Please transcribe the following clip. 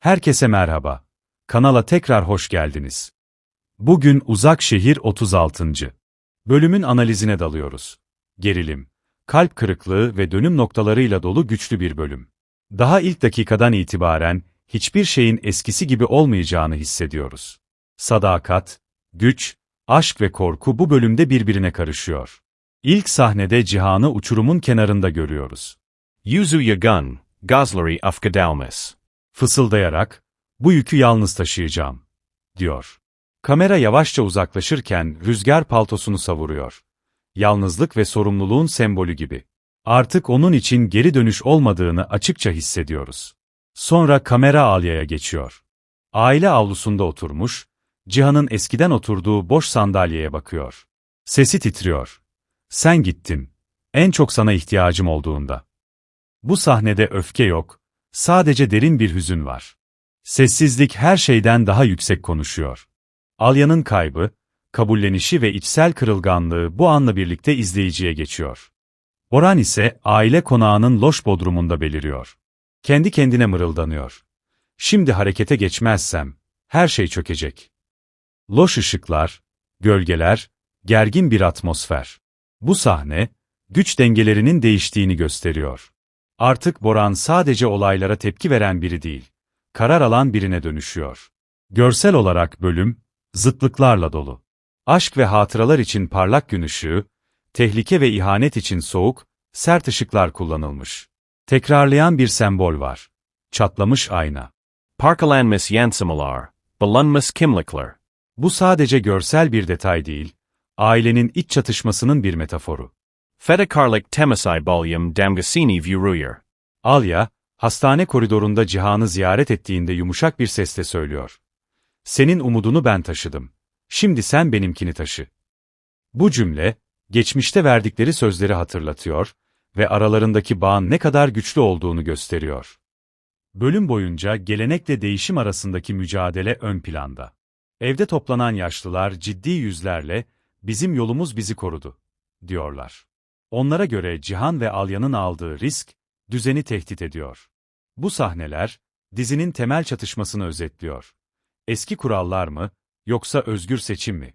Herkese merhaba. Kanala tekrar hoş geldiniz. Bugün Uzak Şehir 36. bölümün analizine dalıyoruz. Gerilim, kalp kırıklığı ve dönüm noktalarıyla dolu güçlü bir bölüm. Daha ilk dakikadan itibaren hiçbir şeyin eskisi gibi olmayacağını hissediyoruz. Sadakat, güç, aşk ve korku bu bölümde birbirine karışıyor. İlk sahnede Cihan'ı uçurumun kenarında görüyoruz. Yuzu Yagun, Gosleri Afgadalmas. Fısıldayarak, bu yükü yalnız taşıyacağım, diyor. Kamera yavaşça uzaklaşırken rüzgar paltosunu savuruyor. Yalnızlık ve sorumluluğun sembolü gibi. Artık onun için geri dönüş olmadığını açıkça hissediyoruz. Sonra kamera Alya'ya geçiyor. Aile avlusunda oturmuş, Cihan'ın eskiden oturduğu boş sandalyeye bakıyor. Sesi titriyor. Sen gittin. En çok sana ihtiyacım olduğunda. Bu sahnede öfke yok, sadece derin bir hüzün var. Sessizlik her şeyden daha yüksek konuşuyor. Alya'nın kaybı, kabullenişi ve içsel kırılganlığı bu anla birlikte izleyiciye geçiyor. Boran ise aile konağının loş bodrumunda beliriyor. Kendi kendine mırıldanıyor. Şimdi harekete geçmezsem, her şey çökecek. Loş ışıklar, gölgeler, gergin bir atmosfer. Bu sahne, güç dengelerinin değiştiğini gösteriyor. Artık Boran sadece olaylara tepki veren biri değil, karar alan birine dönüşüyor. Görsel olarak bölüm, zıtlıklarla dolu. Aşk ve hatıralar için parlak gün ışığı, tehlike ve ihanet için soğuk, sert ışıklar kullanılmış. Tekrarlayan bir sembol var. Çatlamış ayna. Parkalanmas Yansamalar, Balunmas Kimlikler. Bu sadece görsel bir detay değil, ailenin iç çatışmasının bir metaforu. Fedakarlik Temasai Balyum Damgasini Vuruyer. Alya, hastane koridorunda Cihan'ı ziyaret ettiğinde yumuşak bir sesle söylüyor. Senin umudunu ben taşıdım. Şimdi sen benimkini taşı. Bu cümle, geçmişte verdikleri sözleri hatırlatıyor ve aralarındaki bağın ne kadar güçlü olduğunu gösteriyor. Bölüm boyunca gelenekle değişim arasındaki mücadele ön planda. Evde toplanan yaşlılar ciddi yüzlerle, bizim yolumuz bizi korudu, diyorlar. Onlara göre Cihan ve Alya'nın aldığı risk, düzeni tehdit ediyor. Bu sahneler, dizinin temel çatışmasını özetliyor. Eski kurallar mı, yoksa özgür seçim mi?